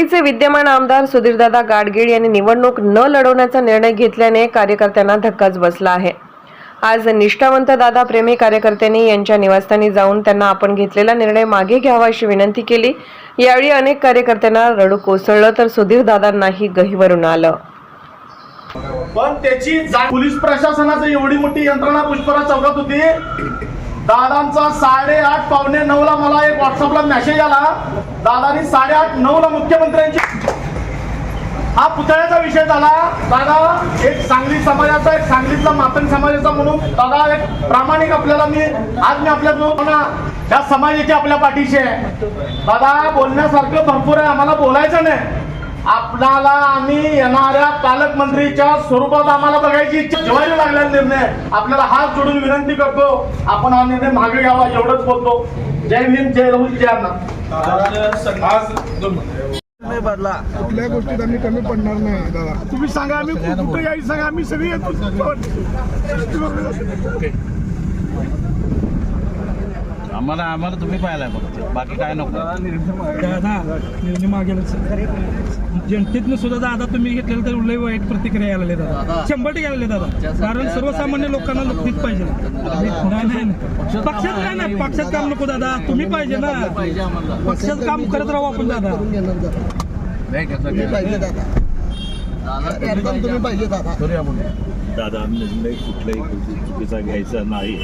सांगलीचे विद्यमान आमदार सुधीरदादा गाडगीळ यांनी निवडणूक न लढवण्याचा निर्णय घेतल्याने कार्यकर्त्यांना धक्काच बसला आहे. आज निष्ठावंत दादा प्रेमी कार्यकर्त्यांनी यांच्या निवासस्थानी जाऊन त्यांना आपण घेतलेला निर्णय मागे घ्यावा अशी विनंती केली. यावेळी अनेक कार्यकर्त्यांना रडू कोसळलं तर सुधीरदादांनाही गहिवरून आलं. पण त्याची पोलीस प्रशासनाचं एवढी मोठी यंत्रणा पुष्पराज चौकात होती. दादांचा साडेआठ पावणे नऊ ला मला एक व्हॉट्सअपला मेसेज आला. दादानी साडेआठ नऊ ला मुख्यमंत्र्यांची हा पुतळ्याचा विषय झाला. दादा एक सांगली समाजाचा एक सांगलीतला मातंग समाजाचा म्हणून. दादा एक प्रामाणिक आपल्याला मी आज मी आपल्या ना त्या समाजाची आपल्या पाठीशी आहे. दादा बोलण्यासारखं भरपूर आहे. आम्हाला बोलायचं नाही. आपल्याला आम्ही येणाऱ्या पालकमंत्रीच्या स्वरूपात आम्हाला बघायची इच्छा जेव्हाही लागलेला निर्णय. आपल्याला हात जोडून विनंती करतो आपण हा निर्णय मागे घ्यावा एवढंच बोलतो. जय भीम जय राहुल जय अण्णा. बदला. कुठल्या गोष्टीत आम्ही कमी पडणार नाही दादा. तुम्ही सांगा आम्ही कुठे यायचं सांगा आम्ही सगळे येतो. आम्हाला आम्हाला तुम्ही पाहिलाय फक्त बाकी काय नको. दादा निर्णय मागेल जनतेतनं सुद्धा दादा तुम्ही घेतलेलं तर लय वाईट प्रतिक्रिया यायला दादा. शंभर टक्के आलेले दादा. कारण सर्वसामान्य लोकांना नक्कीच पाहिजे. नाही नाही नाही. पक्षात काय नाही? पक्षात काम नको दादा. तुम्ही पाहिजे ना. पक्षात काम करत राहू आपण दादा. पाहिजे दादा. एकदम तुम्ही पाहिजे दादा. दादा निर्णय कुठल्याही चुकीचा घ्यायचा नाही.